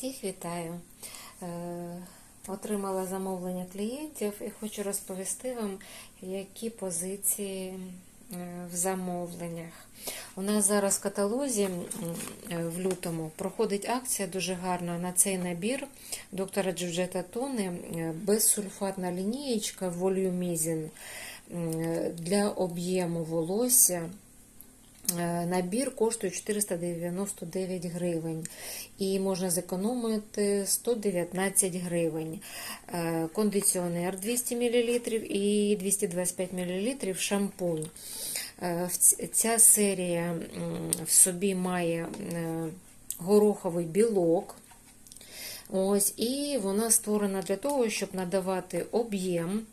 Всіх вітаю. Е, Отримала замовлення клієнтів і хочу розповісти вам, які позиції е, в замовленнях. У нас зараз в каталозі е, в лютому проходить акція дуже гарна на цей набір доктора Джуджета Тони безсульфатна лінієчка Volumizin для об'єму волосся. Е, Набір коштує 499 гривень і можна зекономити 119 гривень. Е, Кондиціонер 200 мл і 225 мл шампунь. Е, Ця серія в собі має гороховий білок. Ось, і вона створена для того, щоб надавати об'єм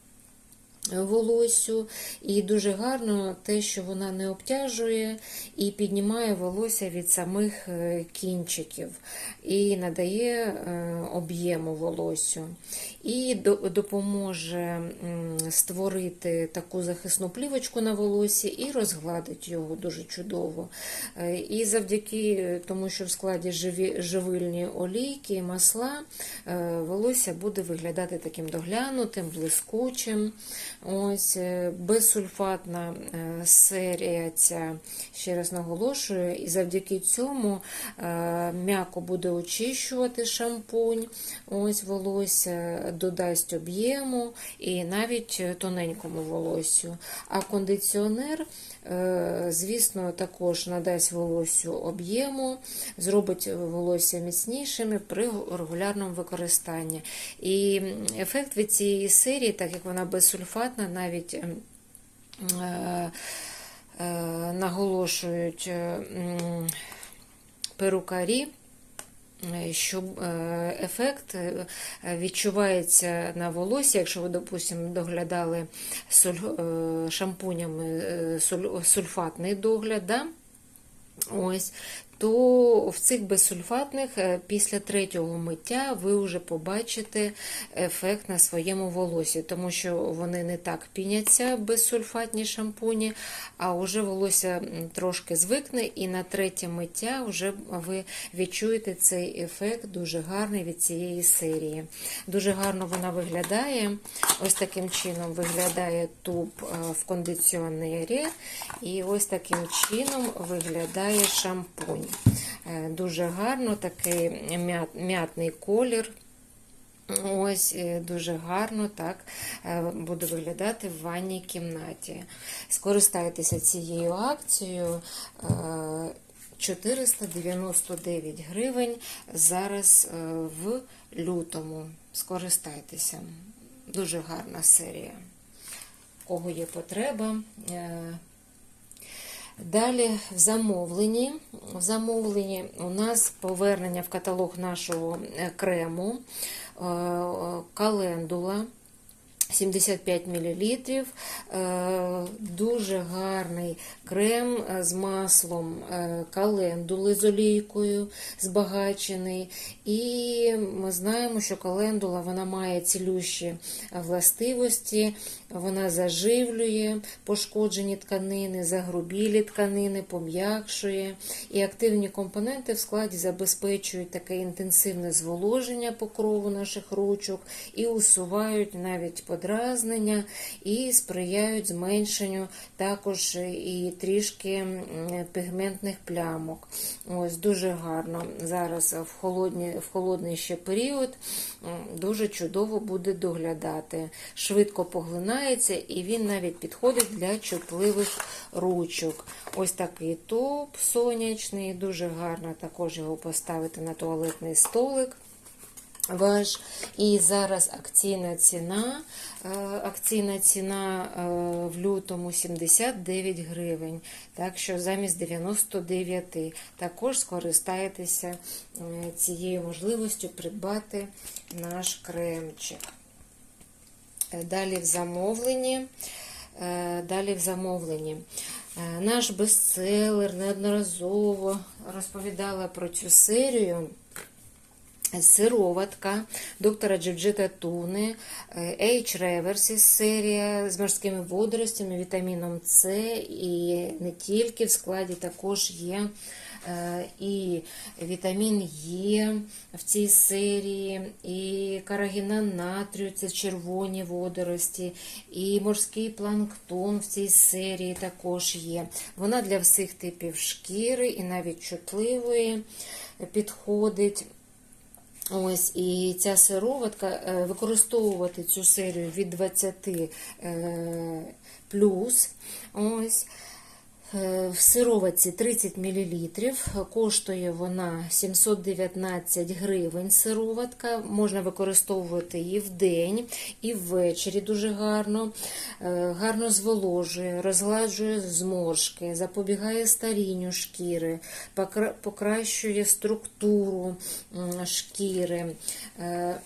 волоссю. І дуже гарно те, що вона не обтяжує і піднімає волосся від самих е, кінчиків і надає е, об'єму волоссю. І допоможе створити таку захисну плівочку на волосі і розгладить його дуже чудово. Е, І завдяки тому, що в складі живильні олійки і масла, волосся буде виглядати таким доглянутим, блискучим. Ось е, безсульфатна е, серія ця, ще раз наголошую, і завдяки цьому е, м'яко буде очищувати шампунь, ось волосся, додасть об'єму і навіть тоненькому волоссю. А кондиціонер, звісно, також надасть волоссю об'єму, зробить волосся міцнішими при регулярному використанні. І ефект від цієї серії, так як вона безсульфатна, навіть ем, е, е, наголошують е, перукарі. Що ефект відчувається на волосі, якщо ви, допустимо, доглядали шампунями суль- сульфатний догляд, да? Ось, то в цих безсульфатних е, після третього миття ви вже побачите ефект на своєму волосі, тому що вони не так піняться безсульфатні шампуні, а вже волосся трошки звикне, і на третє миття вже ви відчуєте цей ефект дуже гарний від цієї серії. Дуже гарно вона виглядає. Ось таким чином виглядає туб е, в кондиціонері, і ось таким чином виглядає шампунь. Е, Дуже гарно, такий м'ятний колір. Ось е, дуже гарно так е, буде виглядати в ванній кімнаті. Скористайтеся цією акцією. е, 499 гривень зараз в лютому. Скористайтеся. Дуже гарна серія. Кого є потреба, Далі в замовленні. В замовленні у нас повернення в каталог нашого е, крему е, календула. 75 мл. Дуже гарний крем е, з маслом е, календули з олійкою збагачений. І ми знаємо, що календула вона має цілющі властивості, вона заживлює пошкоджені тканини, загрубілі тканини, пом'якшує. І активні компоненти в складі забезпечують таке інтенсивне зволоження покрову наших ручок і усувають навіть подразнення і сприяють зменшенню також і трішки пігментних плямок. Ось дуже гарно зараз в, холодні, в холодний ще період дуже чудово буде доглядати. Швидко поглинається і він навіть підходить для чутливих ручок. Ось такий топ сонячний, дуже гарно також його поставити на туалетний столик ваш. І зараз акційна ціна. е, Акційна ціна е, в лютому 79 гривень. Так що замість 99 також скористаєтеся е, цією можливістю придбати наш кремчик. Далі в замовленні. Далі в замовленні. Наш бестселер неодноразово розповідала про цю серію. Сироватка доктора Джиджита Туни, H. Reversis серія з морськими водоростями, вітаміном С і не тільки в складі також є е, і вітамін Е в цій серії, і карагінан натрію, це червоні водорості, і морський планктон в цій серії також є. Вона для всіх типів шкіри і навіть чутливої підходить. Ось і ця сироватка, е, використовувати цю серію від 20 е, плюс. Ось. Е, В сироватці 30 мл, коштує вона 719 гривень сироватка. Можна використовувати її в день і ввечері дуже гарно. Е, Гарно зволожує, розгладжує зморшки, запобігає старінню шкіри, покращує структуру шкіри. Е,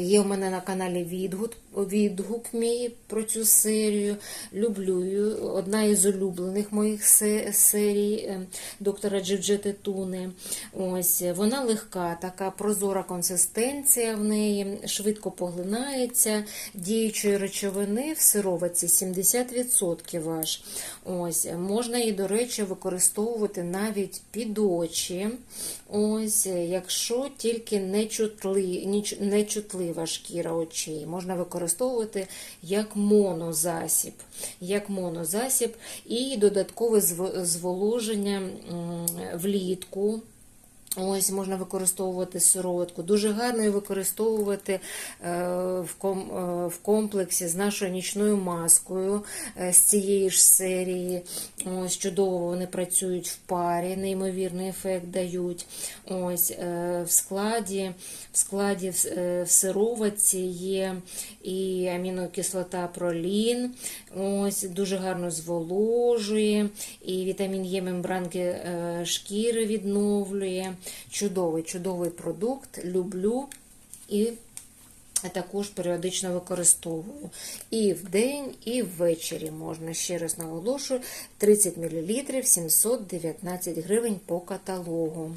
Є у мене на каналі відгук, відгук мій про цю серію. Люблю її. Одна із улюблених моїх серій е, доктора Джиджети Туни. Ось, вона легка, така прозора консистенція в неї, швидко поглинається. Діючої речовини в сироватці 70% аж. Ось, можна її, до речі, використовувати навіть під очі. Ось, якщо тільки не, чутли, ніч- не чутлива шкіра очей, можна використовувати як монозасіб, як монозасіб і додаткове зволоження влітку. Ось можна використовувати сироватку. Дуже гарно її використовувати е, е, в комплексі з нашою нічною маскою е, з цієї ж серії. Ось чудово вони працюють в парі, неймовірний ефект дають. Ось в складі, в складі в сироватці є і амінокислота пролін. Ось дуже гарно зволожує, і вітамін Е мембранки шкіри відновлює. Чудовий, чудовий продукт. Люблю і також періодично використовую. І вдень, і ввечері можна. Ще раз наголошую, 30 мл 719 гривень по каталогу.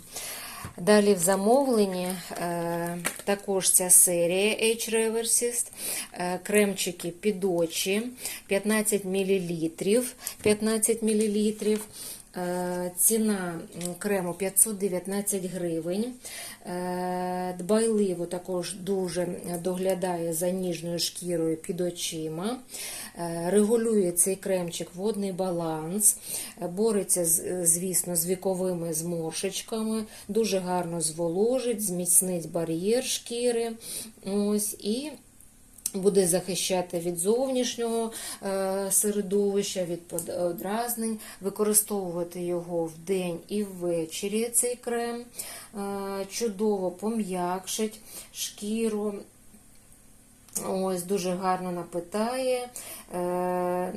Далі в замовленні е, також ця серія H Reversist, е, кремчики під очі 15 мл. 15 мл. Е, Ціна крему 519 гривень. Е, Дбайливо також дуже доглядає за ніжною шкірою під очима. Е, Регулює цей кремчик водний баланс, бореться, звісно, з віковими зморшечками, дуже гарно зволожить, зміцнить бар'єр шкіри. Ось, і буде захищати від зовнішнього е, середовища, від подразнень, використовувати його вдень і ввечері цей крем. Е, Чудово пом'якшить шкіру. Ось дуже гарно напитає, е,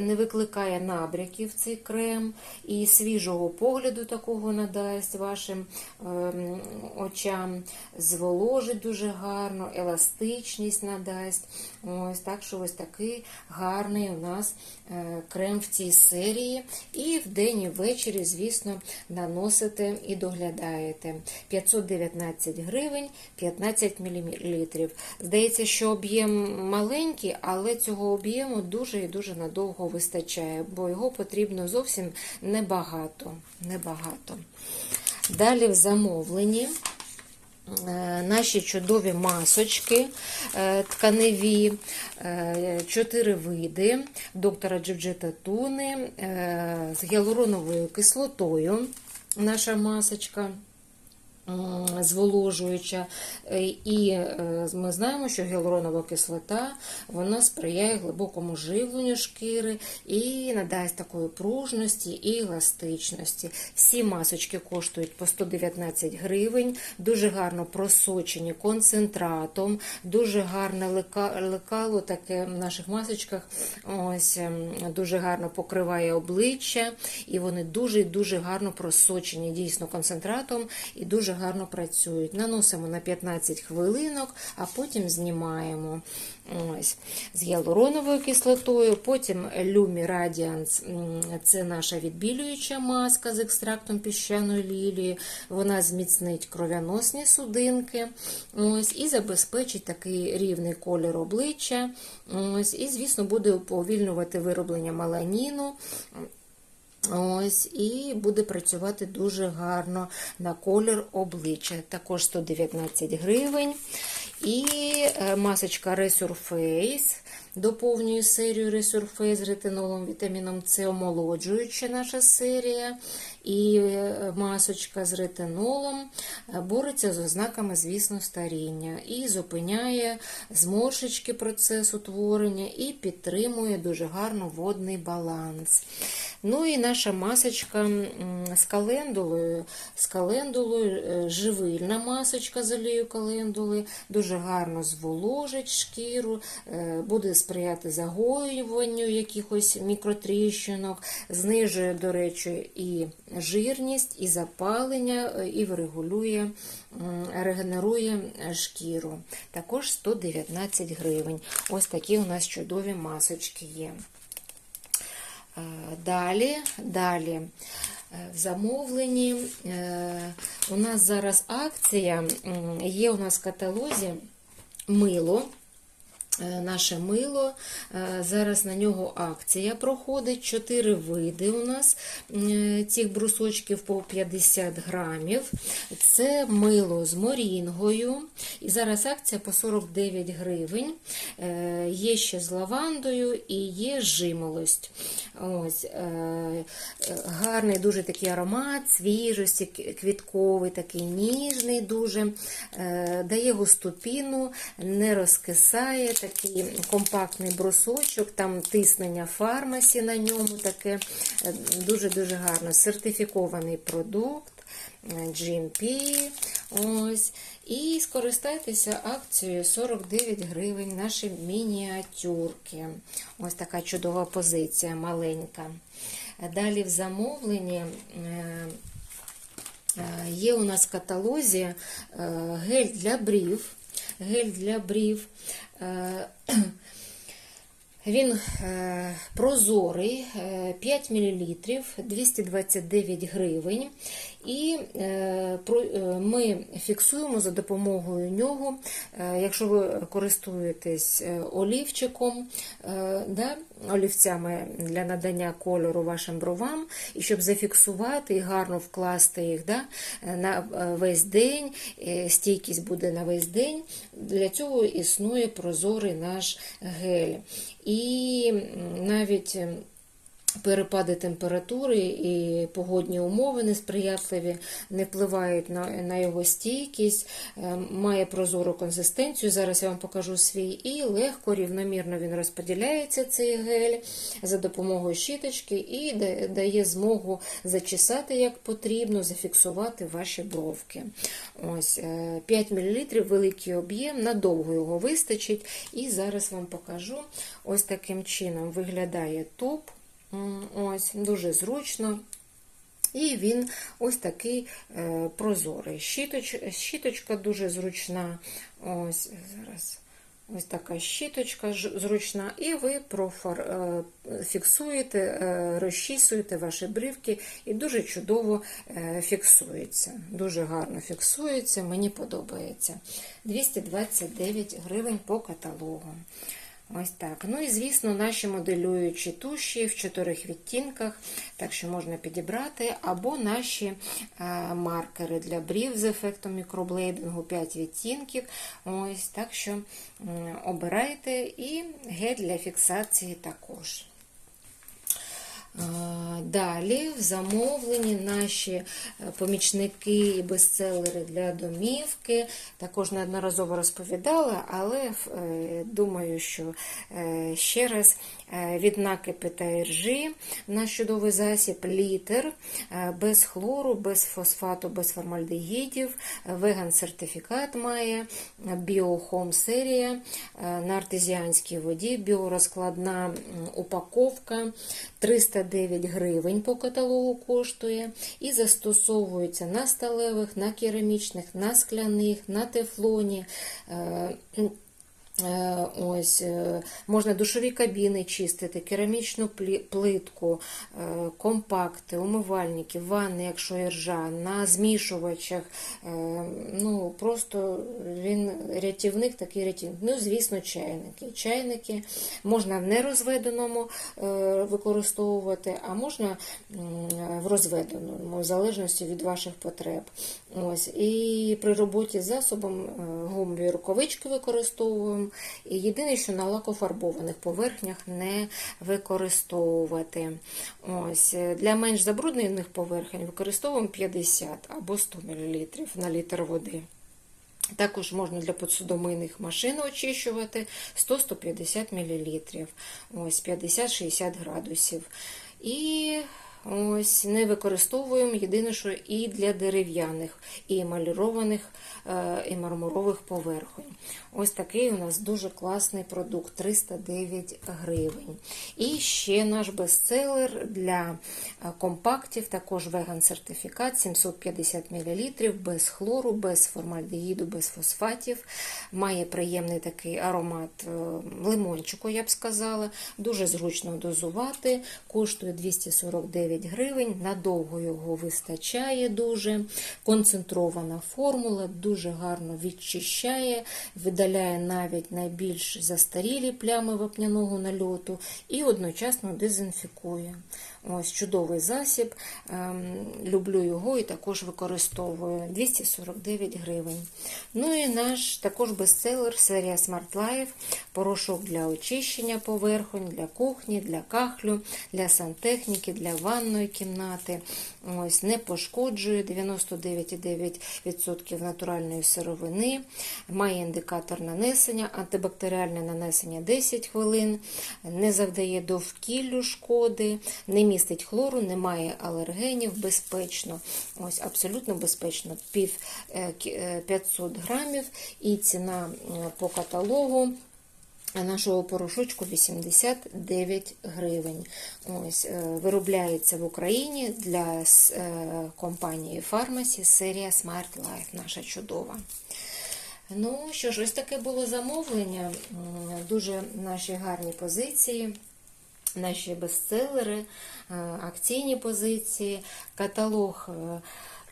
не викликає набряків цей крем і свіжого погляду такого надасть вашим ем, очам, зволожить дуже гарно, еластичність надасть. Ось так що ось такий гарний у нас е, крем в цій серії. І вдень і ввечері, звісно, наносите і доглядаєте. 519 гривень, 15 мл. Здається, що об'єм маленький, але цього об'єму дуже і дуже надовго вистачає, бо його потрібно зовсім небагато. небагато. Далі в замовленні. Е, Наші чудові масочки е, тканеві, е, чотири види доктора Джиджета Туни з гіалуроновою кислотою. Наша масочка зволожуюча. Е, І е, ми знаємо, що гіалуронова кислота вона сприяє глибокому живленню шкіри і надасть такої пружності і еластичності. Всі масочки коштують по 119 гривень, дуже гарно просочені концентратом, дуже гарне лекало таке в наших масочках. Ось ем, дуже гарно покриває обличчя, і вони дуже дуже гарно просочені дійсно концентратом і дуже гарно працюють. Наносимо на 15 хвилинок, а потім знімаємо. Ось з гіалуроновою кислотою, потім Lumi Radiance, це наша відбілююча маска з екстрактом піщаної лілії. Вона зміцнить кров'яносні судинки ось, і забезпечить такий рівний колір обличчя. Ось, і, звісно, буде уповільнювати вироблення меланіну. Ось, і буде працювати дуже гарно на колір обличчя. Також 119 гривень. І е, масочка Resurface доповнює серію Resurface з ретинолом, вітаміном С, омолоджуюча наша серія. І е, масочка з ретинолом е, бореться з ознаками, звісно, старіння і зупиняє зморшечки процес утворення і підтримує дуже гарно водний баланс. Ну і наша масочка з календулою, з календулою е, живильна масочка з олією календули, дуже гарно зволожить шкіру, буде сприяти загоюванню якихось мікротріщинок, знижує, до речі, і жирність, і запалення, е, і врегулює, регенерує шкіру. Також 119 гривень. Ось такі у нас чудові масочки є. Е, Далі, далі. е, В замовленні у нас зараз акція, є у нас в каталозі мило. Е, Наше мило, Е, зараз на нього акція проходить. Чотири види у нас е, цих брусочків по 50 грамів. Це мило з морінгою. І зараз акція по 49 гривень. Є ще з лавандою і є жимолость. Ось, гарний дуже такий аромат, свіжості, квітковий, такий ніжний, дуже дає густу піну, не розкисає, такий компактний брусочок, там тиснення фармасі на ньому таке е, дуже-дуже гарно. Сертифікований продукт. е, GMP, ось. І скористайтеся акцією 49 гривень наші мініатюрки. Ось така чудова позиція маленька. Далі в замовленні е, є у нас в каталозі гель для брів. Гель для брів. Е, Він е, прозорий, е, 5 мл, 229 гривень. І е, е, ми фіксуємо за допомогою нього, е, якщо ви користуєтесь олівчиком, да, олівцями для надання кольору вашим бровам, і щоб зафіксувати і гарно вкласти їх да, на весь день, стійкість буде на весь день. Для цього існує прозорий наш гель. І навіть перепади температури і погодні умови несприятливі не впливають на, на його стійкість, е, має прозору консистенцію. Зараз я вам покажу свій і легко, рівномірно він розподіляється, цей гель за допомогою щіточки і дає змогу зачесати як потрібно, зафіксувати ваші бровки. Ось е, 5 мл великий об'єм, надовго його вистачить. І зараз вам покажу ось таким чином виглядає топ. Ось, дуже зручно. І він ось такий е, прозорий. Щіточ, щіточка дуже зручна. Ось зараз. Ось така щіточка зручна, і ви профар, е, фіксуєте, е, розчісуєте ваші брівки і дуже чудово фіксується. Дуже гарно фіксується, мені подобається. 229 гривень по каталогу. Ось так. Ну і, звісно, наші моделюючі туші в чотирьох відтінках, так що можна підібрати, або наші е, маркери для брів з ефектом мікроблейдингу 5 відтінків. Ось, так що обирайте і гель для фіксації також. Далі в замовленні наші е, помічники і бестселери для домівки. Також неодноразово розповідала, але е, думаю, що е, ще раз від накипи та іржі наш чудовий засіб літер без хлору, без фосфату, без формальдегідів, веган сертифікат має, біохом серія на артезіанській воді, біорозкладна упаковка 309 гривень по каталогу коштує і застосовується на сталевих, на керамічних, на скляних, на тефлоні. Е, Ось е, можна душові кабіни чистити, керамічну плитку, е, компакти, умивальники, ванни, якщо є ржа, на змішувачах. Ну просто він рятівник, такий рятівник. Ну, звісно, чайники. Чайники можна в нерозведеному використовувати, а можна в розведеному, в залежності від ваших потреб. Ось і при роботі з засобом гумові рукавички використовуємо. Єдине, що на лакофарбованих поверхнях не використовувати. Ось е, для менш забруднених поверхень використовуємо 50 або 100 мл на літр води. Також можна для посудомийних машин очищувати 100-150 мл, ось 50-60 градусів. І ось не використовуємо єдине, що і для дерев'яних, і емалірованих, е, і мармурових поверхонь. Ось такий у нас дуже класний продукт 309 гривень. І ще наш бестселер для е, компактів, також веган сертифікат 750 мл, без хлору, без формальдегіду, без фосфатів. Має приємний такий аромат е, лимончику, я б сказала. Дуже зручно дозувати. Коштує 249 гривень. Надовго його вистачає дуже. Концентрована формула, дуже гарно відчищає, видаляє навіть найбільш застарілі плями вапняного нальоту і одночасно дезінфікує. Ось чудовий засіб. Ем, Люблю його і також використовую 249 гривень. Ну і наш також бестселер серія Smart Life, порошок для очищення поверхонь, для кухні, для кахлю, для сантехніки, для ванної кімнати. Ось не пошкоджує 99,9% натуральної сировини, має індикатор нанесення, антибактеріальне нанесення 10 хвилин, не завдає довкіллю шкоди, не містить хлору, немає алергенів, безпечно. Ось абсолютно безпечно. Пів е, кі- е, 500 грамів і ціна е, по каталогу. Нашого порошочку 89 гривень. Ось, е, виробляється в Україні для е, компанії Фармасі серія Smart Life, наша чудова. Ну що ж, ось таке було замовлення. Дуже наші гарні позиції. Наші бестселери, е, акційні позиції, каталог е,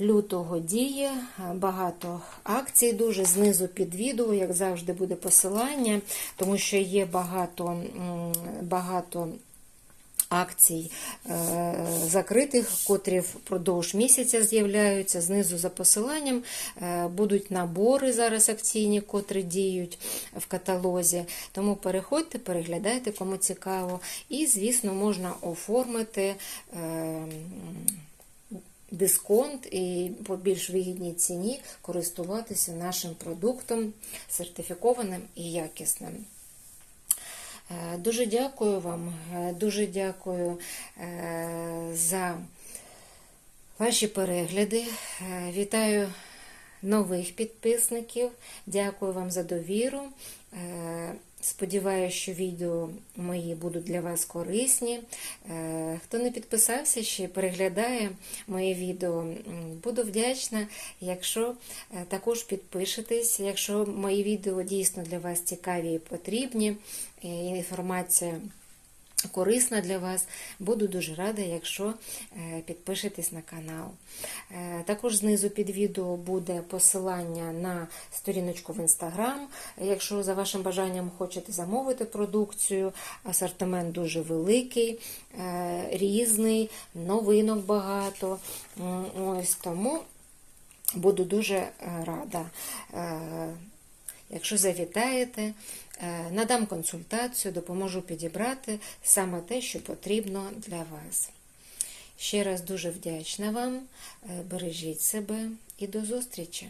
лютого діє, е, багато акцій дуже знизу під відео, як завжди, буде посилання, тому що є багато, багато акцій е, закритих, котрі впродовж місяця з'являються. Знизу за посиланням е, будуть набори зараз акційні, котрі діють в каталозі. Тому переходьте, переглядайте, кому цікаво. І, звісно, можна оформити. е, Дисконт і по більш вигідній ціні користуватися нашим продуктом сертифікованим і якісним. Е, Дуже дякую вам, е, дуже дякую е, за ваші перегляди. Вітаю нових підписників. Дякую вам за довіру. Е, Сподіваюся, що відео мої будуть для вас корисні. Е, Хто не підписався ще, переглядає мої відео, буду вдячна, якщо е, також підпишетесь, якщо мої відео дійсно для вас цікаві і потрібні, інформація корисна для вас, буду дуже рада, якщо е, підпишетесь на канал. Е, Також знизу під відео буде посилання на сторіночку в інстаграм. Якщо за вашим бажанням хочете замовити продукцію, асортимент дуже великий, е, різний, новинок багато. Ось тому буду дуже рада. Якщо завітаєте, е, надам консультацію, допоможу підібрати саме те, що потрібно для вас. Ще раз дуже вдячна вам. Е, Бережіть себе і до зустрічі!